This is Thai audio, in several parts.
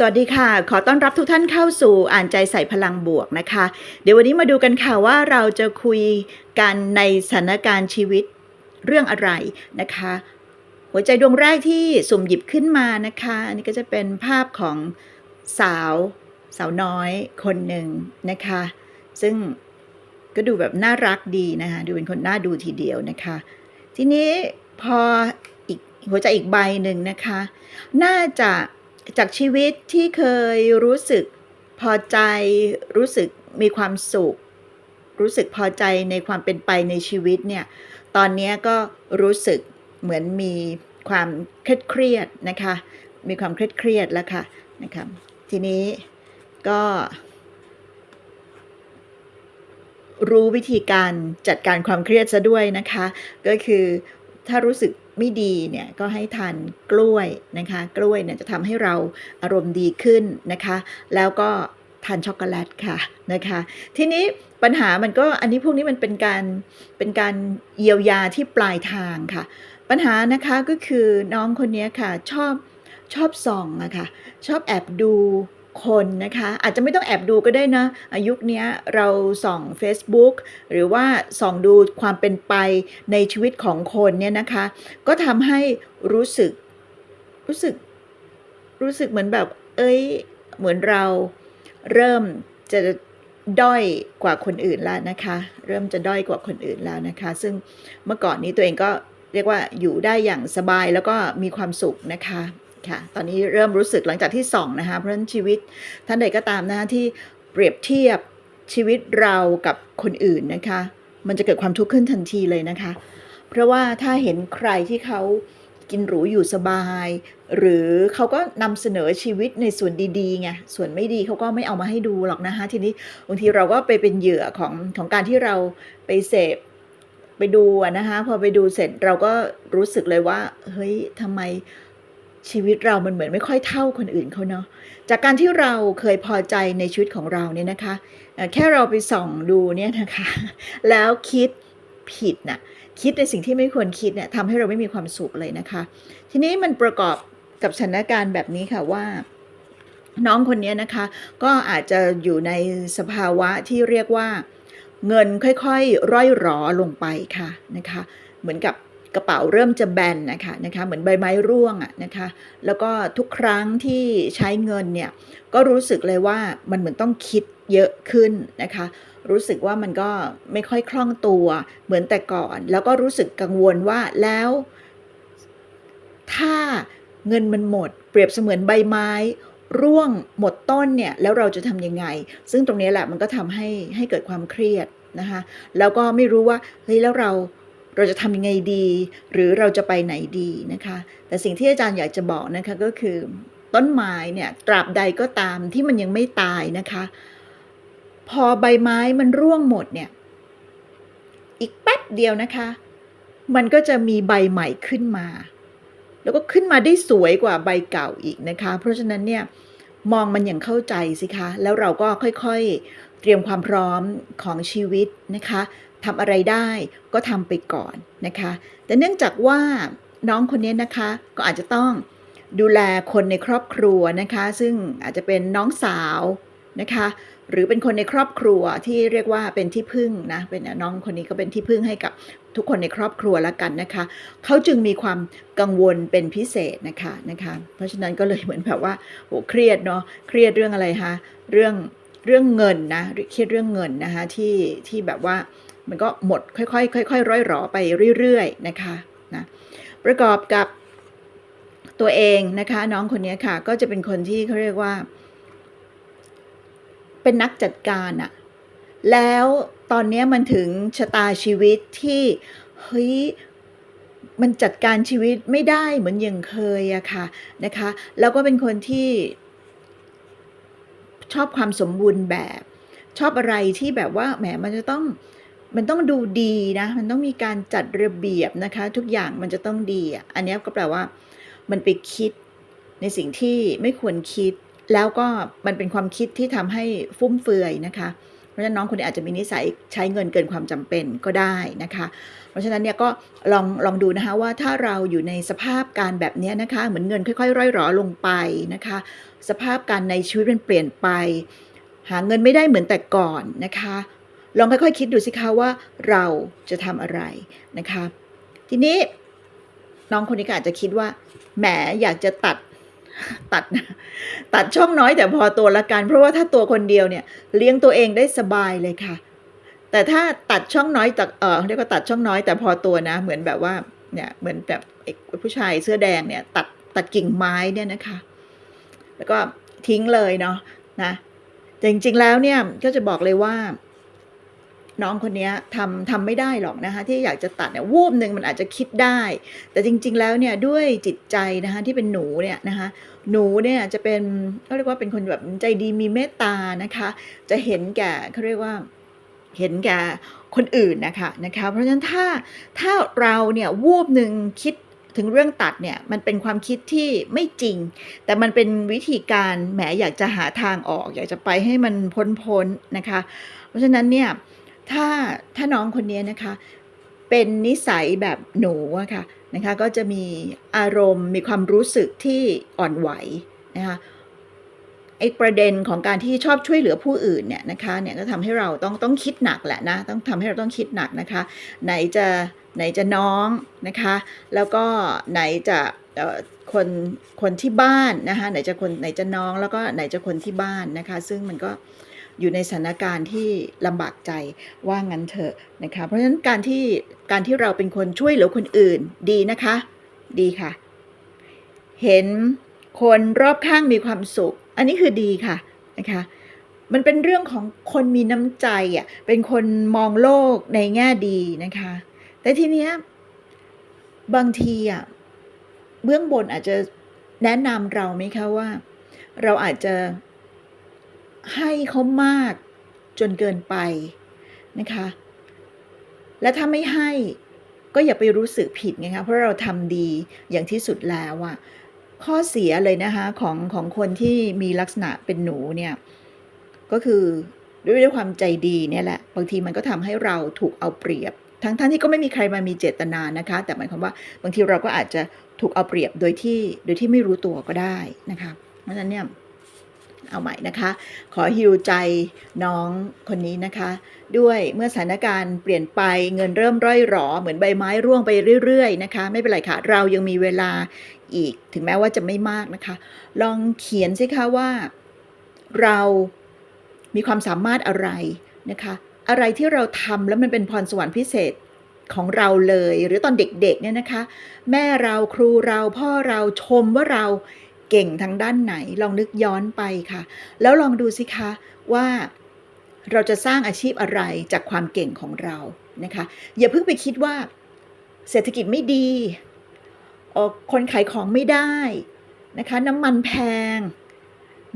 สวัสดีค่ะ ขอต้อนรับทุกท่านเข้าสู่อ่านใจใส่พลังบวกนะคะ เดี๋ยววันนี้มาดูกันค่ะว่าเราจะคุยกันในสถานการณ์ชีวิตเรื่องอะไรนะคะ หัวใจดวงแรกที่สุ่มหยิบขึ้นมานะคะ อันนี้ก็จะเป็นภาพของสาวสาวน้อยคนหนึ่งนะคะ ซึ่งก็ดูแบบน่ารักดีนะคะดูเป็นคนน่าดูทีเดียวนะคะ ทีนี้พออีกหัวใจอีกใบหนึ่งนะคะ น่าจะ จากชีวิตที่เคยรู้สึกพอใจ รู้สึกมีความสุข รู้สึกพอใจในความเป็นไปในชีวิตเนี่ย ตอนนี้ก็รู้สึกเหมือนมีความเครียดเครียดนะคะ มีความเครียดเครียดแล้วค่ะนะคะทีนี้ก็ รู้วิธีการจัดการความเครียดซะด้วยนะคะ ก็คือถ้ารู้สึก ไม่ดีเนี่ยก็ให้ทานกล้วยนะคะ กล้วยเนี่ยจะทำให้เราอารมณ์ดีขึ้นนะคะ แล้วก็ทานช็อกโกแลตค่ะนะคะ ทีนี้ปัญหามันก็อันนี้พวกนี้มันเป็นการเป็นการเยียวยาที่ปลายทางค่ะ ปัญหานะคะก็คือน้องคนนี้ค่ะชอบชอบส่องอะค่ะชอบแอบดู คนนะคะ อาจจะไม่ต้องแอบดูก็ได้นะอายุคนี้เราส่อง Facebook หรือว่าส่องดูความเป็นไปในชีวิตของคนเนี่ยนะคะ ก็ทำให้รู้สึกรู้สึกรู้สึกเหมือนแบบ เอ้ย เหมือนเราเริ่มจะด้อยกว่าคนอื่นแล้วนะคะ เริ่มจะด้อยกว่าคนอื่นแล้วนะคะ ซึ่งเมื่อก่อนนี้ตัวเองก็เรียกว่าอยู่ได้อย่างสบายแล้วก็มีความสุขนะคะ ค่ะ ตอนนี้เริ่มรู้สึกหลังจากที่ส่องนะคะ เพราะฉะนั้นชีวิตท่านใดก็ตามนะคะที่เปรียบเทียบชีวิตเรากับคนอื่นนะคะ มันจะเกิดความทุกข์ขึ้นทันทีเลยนะคะ เพราะว่าถ้าเห็นใครที่เขากินหรูอยู่สบาย หรือเขาก็นำเสนอชีวิตในส่วนดีๆไงส่วนไม่ดีเขาก็ไม่เอามาให้ดูหรอกนะคะทีนี้บางทีเราก็ไปเป็นเหยื่อของของการที่เราไปเสพไปดูนะคะพอไปดูเสร็จเราก็รู้สึกเลยว่า เฮ้ยทำไม ชีวิตเรามันเหมือนไม่ค่อยเท่าคนอื่นเขาเนาะจากการที่เราเคยพอใจในชีวิตของเราเนี่ยนะคะ แค่เราไปส่องดูเนี่ยนะคะ แล้วคิดผิดน่ะคิดในสิ่งที่ไม่ควรคิดเนี่ยทำให้เราไม่มีความสุขเลยนะคะ ทีนี้มันประกอบกับสถานการณ์แบบนี้ค่ะว่าน้องคนนี้นะคะ ก็อาจจะอยู่ในสภาวะที่เรียกว่า เงินค่อยๆ ร่อยหรอลงไปค่ะนะคะ เหมือนกับ ระเป๋าเริ่มจะแบนนะคะนะคะเหมือนใบไม้ร่วงอะนะคะแล้วก็ทุกครั้งที่ใช้เงินเนี่ยก็รู้สึกเลยว่ามันเหมือนต้องคิดเยอะขึ้นนะคะรู้สึกว่ามันก็ไม่ค่อยคล่องตัวเหมือนแต่ก่อน แล้วก็รู้สึกกังวลว่าแล้ว ถ้าเงินมันหมด เปรียบเสมือนใบไม้ร่วงหมดต้นเนี่ยแล้วเราจะทำยังไง ซึ่งตรงนี้แหละมันก็ทำให้ให้เกิดความเครียดนะคะแล้วก็ไม่รู้ว่าเฮ้ยแล้วเรา เราจะทำยังไงดี หรือเราจะไปไหนดีนะคะ แต่สิ่งที่อาจารย์อยากจะบอกนะคะก็คือ ต้นไม้เนี่ยตราบใดก็ตามที่มันยังไม่ตายนะคะ พอใบไม้มันร่วงหมดเนี่ย อีกแป๊บเดียวนะคะ มันก็จะมีใบใหม่ขึ้นมา แล้วก็ขึ้นมาได้สวยกว่าใบเก่าอีกนะคะ เพราะฉะนั้นเนี่ยมองมันอย่างเข้าใจสิคะ แล้วเราก็ค่อยๆ เตรียมความพร้อมของชีวิตนะคะ ทำอะไรได้ก็ทำไปก่อนนะคะ แต่เนื่องจากว่าน้องคนนี้นะคะก็อาจจะต้องดูแลคนในครอบครัวนะคะ ซึ่งอาจจะเป็นน้องสาวนะคะ หรือเป็นคนในครอบครัวที่เรียกว่าเป็นที่พึ่งนะเป็นน้องคนนี้ก็เป็นที่พึ่งให้กับทุกคนในครอบครัวแล้วกันนะคะ เขาจึงมีความกังวลเป็นพิเศษนะคะนะคะ เพราะฉะนั้นก็เลยเหมือนแบบว่าโหเครียดเนาะเครียดเรื่องอะไรคะเรื่องเรื่องเงินนะเครียดเรื่องเงินนะคะที่ที่แบบว่า มันก็หมดค่อยๆค่อยๆร่อยหรอไปเรื่อยๆนะคะนะประกอบกับตัวเองนะคะน้องคนนี้ค่ะ ก็จะเป็นคนที่เขาเรียกว่า เป็นนักจัดการอะแล้วตอนนี้มันถึงชะตาชีวิตที่เฮ้ยมันจัดการชีวิตไม่ได้เหมือนอย่างเคยอะค่ะนะคะ แล้วก็เป็นคนที่ชอบความสมบูรณ์แบบ ชอบอะไรที่แบบว่าแหมมันจะต้อง มันต้องดูดีนะ มันต้องมีการจัดระเบียบนะคะ ทุกอย่างมันจะต้องดีอันนี้ก็แปลว่า มันไปคิดในสิ่งที่ไม่ควรคิด แล้วก็มันเป็นความคิดที่ทำให้ฟุ่มเฟือยนะคะ เพราะฉะนั้นน้องคนนี้อาจจะมีนิสัยใช้เงินเกินความจำเป็นก็ได้นะคะ เพราะฉะนั้นเนี่ยก็ลองลองดูนะคะว่าถ้าเราอยู่ในสภาพการแบบนี้นะคะ เหมือนเงินค่อยๆร่อยหรอลงไปนะคะ สภาพการในชีวิตมันเปลี่ยนไป หาเงินไม่ได้เหมือนแต่ก่อนนะคะ ลองค่อยๆคิดดูสิคะว่าเราจะทำอะไรนะคะ ทีนี้น้องคนนี้ก็อาจจะคิดว่าแหมอยากจะตัดตัดตัดช่องน้อยแต่พอตัวละกัน เพราะว่าถ้าตัวคนเดียวเนี่ยเลี้ยงตัวเองได้สบายเลยค่ะ แต่ถ้าตัดช่องน้อยจากเออเรียกว่าตัดช่องน้อยแต่พอตัวนะ เหมือนแบบว่าเนี่ยเหมือนแบบผู้ชายเสื้อแดงเนี่ยตัดตัดกิ่งไม้เนี่ยนะคะ แล้วก็ทิ้งเลยเนาะนะแต่จริงๆแล้วเนี่ยก็จะบอกเลยว่า น้องคนนี้ทำทำไม่ได้หรอกนะคะที่อยากจะตัดเนี่ยวูบหนึ่งมันอาจจะคิดได้ แต่จริง ๆ แล้วเนี่ยด้วยจิตใจนะคะที่เป็นหนูเนี่ยนะคะหนูเนี่ยจะเป็นเขาเรียกว่าเป็นคนแบบใจดีมีเมตตานะคะ จะเห็นแก่เขาเรียกว่าเห็นแก่คนอื่นนะคะนะคะ เพราะฉะนั้นถ้าถ้าเราเนี่ยวูบหนึ่งคิดถึงเรื่องตัดเนี่ยมันเป็นความคิดที่ไม่จริง แต่มันเป็นวิธีการแหมอยากจะหาทางออก อยากจะไปให้มันพ้นพ้นๆนะคะ เพราะฉะนั้นเนี่ย ถ้าถ้าน้องคนนี้นะคะ เป็นนิสัยแบบหนูอะค่ะนะคะก็จะมีอารมณ์มีความรู้สึกที่อ่อนไหวนะคะไอ้ประเด็นของการที่ชอบช่วยเหลือผู้อื่นเนี่ยนะคะเนี่ยก็ทำให้เราต้องต้องคิดหนักแหละนะต้องทำให้เราต้องคิดหนักนะคะ ไหนจะไหนจะน้องนะคะ แล้วก็ไหนจะเอ่อคนคนที่บ้านนะคะไหนจะคนไหนจะน้องแล้วก็ไหนจะคนที่บ้านนะคะ ซึ่งมันก็ อยู่ในสถานการณ์ที่ลำบากใจว่างั้นเถอะนะคะเพราะฉะนั้นการที่การที่เราเป็นคนช่วยเหลือคนอื่นดีนะคะ ดีค่ะ เห็นคนรอบข้างมีความสุข อันนี้คือดีค่ะนะคะมันเป็นเรื่องของคนมีน้ำใจอะเป็นคนมองโลกในแง่ดีนะคะ แต่ทีเนี้ยบางทีอะเบื้องบนอาจจะแนะนำเราไหมคะว่า เราอาจจะ ให้เขามากจนเกินไปนะคะ และถ้าไม่ให้ก็อย่าไปรู้สึกผิดไงคะเพราะเราทำดีอย่างที่สุดแล้วอะข้อเสียเลยนะคะของของคนที่มีลักษณะเป็นหนูเนี่ยก็คือด้วยด้วยความใจดีเนี่ยแหละ บางทีมันก็ทำให้เราถูกเอาเปรียบ ทั้งท่านที่ก็ไม่มีใครมามีเจตนานะคะ แต่หมายความว่าบางทีเราก็อาจจะถูกเอาเปรียบโดยที่โดยที่ไม่รู้ตัวก็ได้นะคะเพราะฉะนั้นเนี่ย เอาใหม่นะคะ ขอฮิวใจน้องคนนี้นะคะ ด้วยเมื่อสถานการณ์เปลี่ยนไปเงินเริ่มร่อยหรอ เหมือนใบไม้ร่วงไปเรื่อยๆนะคะ ไม่เป็นไรค่ะ เรายังมีเวลาอีกถึงแม้ว่าจะไม่มากนะคะ ลองเขียนสิคะว่าเรามีความสามารถอะไรนะคะ อะไรที่เราทำแล้วมันเป็นพรสวรรค์พิเศษของเราเลย หรือตอนเด็กๆเนี่ยนะคะ แม่เราครูเราพ่อเราชมว่าเรา เก่งทางด้านไหน ลองนึกย้อนไปค่ะ แล้วลองดูสิคะว่าเราจะสร้างอาชีพอะไรจากความเก่งของเรานะคะอย่าเพิ่งไปคิดว่าเศรษฐกิจไม่ดีออคนขายของไม่ได้นะคะน้ำมันแพง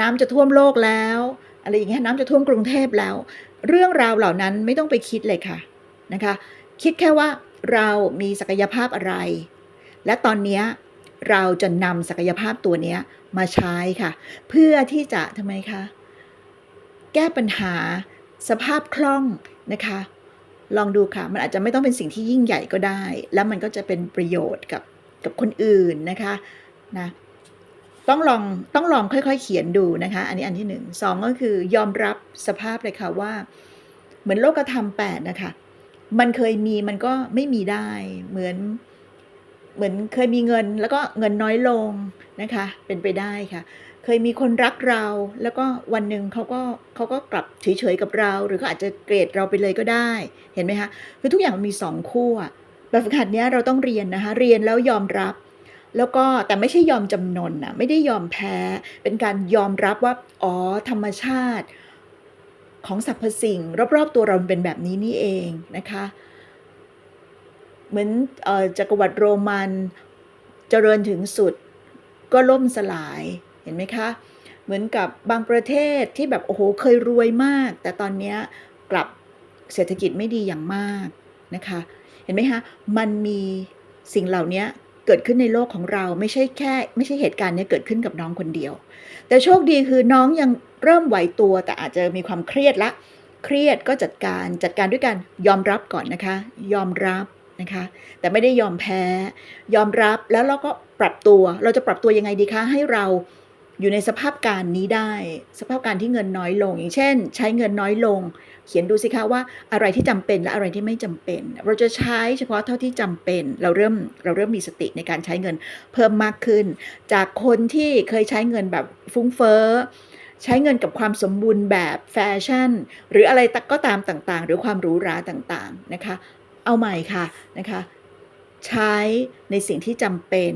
น้ำจะท่วมโลกแล้ว อะไรอย่างเงี้ยน้ำจะท่วมกรุงเทพแล้ว เรื่องราวเหล่านั้นไม่ต้องไปคิดเลยค่ะนะคะ คิดแค่ว่าเรามีศักยภาพอะไร และตอนเนี้ย เราจะนำศักยภาพตัวนี้มาใช้ค่ะ เพื่อที่จะทำไมคะ แก้ปัญหาสภาพคล่องนะคะ ลองดูค่ะ มันอาจจะไม่ต้องเป็นสิ่งที่ยิ่งใหญ่ก็ได้ แล้วมันก็จะเป็นประโยชน์กับกับคนอื่นนะคะนะต้องลองต้องลองค่อยๆ เขียนดูนะคะ อันนี้อันที่หนึ่งสองก็คือยอมรับสภาพเลยค่ะว่า เหมือนโลกธรรมแปดนะคะ มันเคยมีมันก็ไม่มีได้เหมือน เหมือนเคยมีเงินแล้วก็เงินน้อยลงนะคะ เป็นไปได้ค่ะ เคยมีคนรักเรา แล้วก็วันหนึ่งเขาก็เขาก็กลับเฉยๆกับเรา หรือเขาอาจจะเกลียดเราไปเลยก็ได้เห็นไหมคะคือทุกอย่างมันมีสองขั้วแบบฝึกหัดเนี้ยเราต้องเรียนนะคะเรียนแล้วยอมรับ แล้วก็แต่ไม่ใช่ยอมจำนนนะไม่ได้ยอมแพ้เป็นการยอมรับว่าอ๋อธรรมชาติของสรรพสิ่ง รอบๆตัวเราเป็นแบบนี้นี่เองนะคะ เหมือนอจักรวรรดิโรมันเจริญถึงสุด ก็ล่มสลายเห็นไหมคะ เหมือนกับบางประเทศที่แบบโอ้โหเคยรวยมาก แต่ตอนนี้กลับเศรษฐกิจไม่ดีอย่างมากนะคะ เห็นไหมคะมันมีสิ่งเหล่านี้เกิดขึ้นในโลกของเราไม่ใช่แค่ ไม่ใช่เหตุการณ์เนี้เกิดขึ้นกับน้องคนเดียว แต่โชคดีคือน้องยังเริ่มไหวตัวแต่อาจจะมีความเครียดละ เครียดก็จัดการจัดการด้วยการยอมรับก่อนนะคะ ยอมรับ นะคะ แต่ไม่ได้ยอมแพ้ ยอมรับแล้วเราก็ปรับตัว เราจะปรับตัวยังไงดีคะให้เราอยู่ในสภาพการนี้ได้ สภาพการที่เงินน้อยลง อย่างเช่น ใช้เงินน้อยลง เขียนดูสิคะว่าอะไรที่จำเป็นและอะไรที่ไม่จำเป็น เราจะใช้เฉพาะเท่าที่จำเป็น เราเริ่มเราเริ่มมีสติในการใช้เงินเพิ่มมากขึ้น จากคนที่เคยใช้เงินแบบฟุ้งเฟ้อใช้เงินกับความสมบูรณ์แบบแฟชั่น หรืออะไรก็ตามต่างๆ หรือความหรูหราต่างๆนะคะ เอาใหม่ค่ะนะคะ ใช้ในสิ่งที่จำเป็น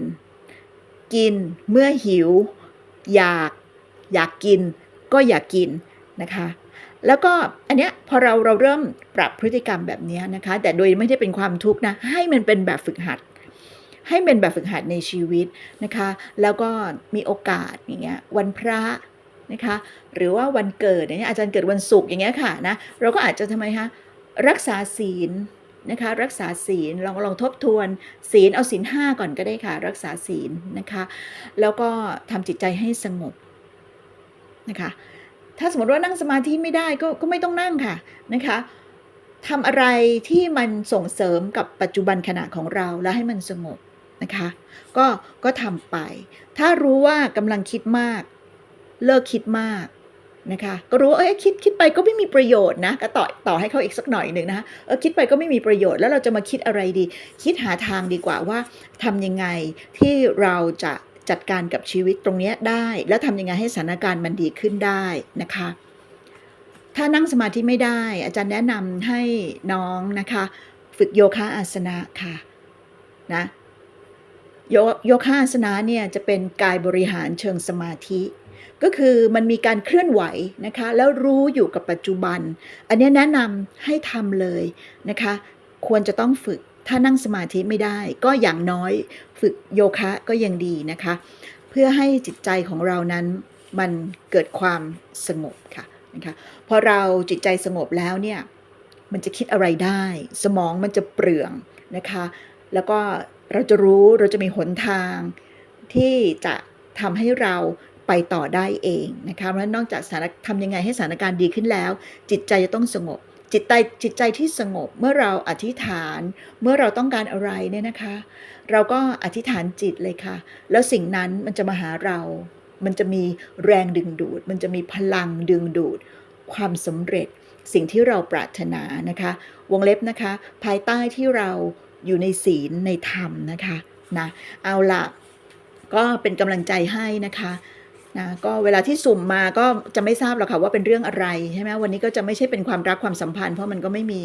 กินเมื่อหิว อยากอยากกิน ก็อยากกินนะคะแล้วก็อันเนี้ยพอเราเราเริ่มปรับพฤติกรรมแบบนี้นะคะ แต่โดยไม่ได้เป็นความทุกข์นะให้มันเป็นแบบฝึกหัด ให้เป็นแบบฝึกหัดในชีวิตนะคะ แล้วก็มีโอกาสอย่างเงี้ยวันพระนะคะ หรือว่าวันเกิดอย่างเงี้ยอาจารย์เกิดวันศุกร์อย่างเงี้ยค่ะนะเราก็อาจจะทำไมคะรักษาศีล นะคะรักษาศีลลองลองทบทวนศีลเอาศีล5ก่อนก็ได้ค่ะ รักษาศีลนะคะแล้วก็ทำจิตใจให้สงบนะคะถ้าสมมติว่านั่งสมาธิไม่ได้ก็ก็ไม่ต้องนั่งค่ะนะคะทำอะไรที่มันส่งเสริมกับปัจจุบันขณะของเราแล้วให้มันสงบนะคะก็ก็ทำไป ถ้ารู้ว่ากำลังคิดมาก เลิกคิดมาก นะคะก็รู้ว่าเอ๊ะคิดคิดไปก็ไม่มีประโยชน์นะก็ต่อต่อให้เขาอีกสักหน่อยหนึ่งนะคะเออคิดไปก็ไม่มีประโยชน์แล้วเราจะมาคิดอะไรดี คิดหาทางดีกว่าว่าทำยังไงที่เราจะจัดการกับชีวิตตรงนี้ได้ แล้วทำยังไงให้สถานการณ์มันดีขึ้นได้นะคะ ถ้านั่งสมาธิไม่ได้ อาจารย์แนะนำให้น้องนะคะ ฝึกโยคะอาสนะค่ะนะโยโยคะอาสนะเนี่ยจะเป็นกายบริหารเชิงสมาธิ ก็คือมันมีการเคลื่อนไหวนะคะ แล้วรู้อยู่กับปัจจุบัน อันนี้แนะนำให้ทำเลยนะคะ ควรจะต้องฝึกถ้านั่งสมาธิไม่ได้ ก็อย่างน้อยฝึกโยคะก็ยังดีนะคะ เพื่อให้จิตใจของเรานั้นมันเกิดความสงบค่ะนะคะพอเราจิตใจสงบแล้วเนี่ยมันจะคิดอะไรได้ สมองมันจะเปลืองนะคะ แล้วก็เราจะรู้เราจะมีหนทางที่จะทำให้เรา ไปต่อได้เองนะคะเพราะนั้นนอกจากสถานทำยังไงให้สถานการณ์ดีขึ้นแล้ว จิตใจจะต้องสงบ จิตใจจิตใจที่สงบเมื่อเราอธิษฐาน เมื่อเราต้องการอะไรเนี่ยนะคะ เราก็อธิษฐานจิตเลยค่ะ แล้วสิ่งนั้นมันจะมาหาเรา มันจะมีแรงดึงดูด มันจะมีพลังดึงดูด ความสำเร็จสิ่งที่เราปรารถนานะคะ วงเล็บนะคะ ภายใต้ที่เราอยู่ในศีลในธรรมนะคะนะเอาละก็เป็นกำลังใจให้นะคะ นะก็เวลาที่สุ่มมาก็จะไม่ทราบหรอกค่ะว่าเป็นเรื่องอะไรใช่ไหมวันนี้ก็จะไม่ใช่เป็นความรักความสัมพันธ์ เพราะมันก็ไม่มี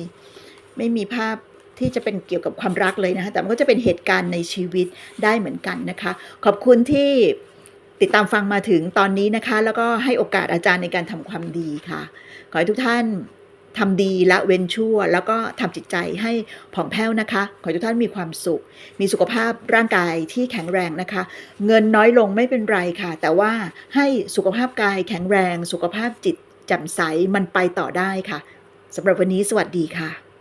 ไม่มีภาพที่จะเป็นเกี่ยวกับความรักเลยนะคะแต่มันก็จะเป็นเหตุการณ์ในชีวิตได้เหมือนกันนะคะ ขอบคุณที่ติดตามฟังมาถึงตอนนี้นะคะ แล้วก็ให้โอกาสอาจารย์ในการทำความดีค่ะ ขอให้ทุกท่าน ทำดีละเว้นชั่ว แล้วก็ทำจิตใจให้ผ่องแผ้วนะคะ ขอให้ทุกท่านมีความสุข มีสุขภาพร่างกายที่แข็งแรงนะคะ เงินน้อยลงไม่เป็นไรค่ะ แต่ว่าให้สุขภาพกายแข็งแรง สุขภาพจิตแจ่มใสมันไปต่อได้ค่ะสำหรับวันนี้สวัสดีค่ะ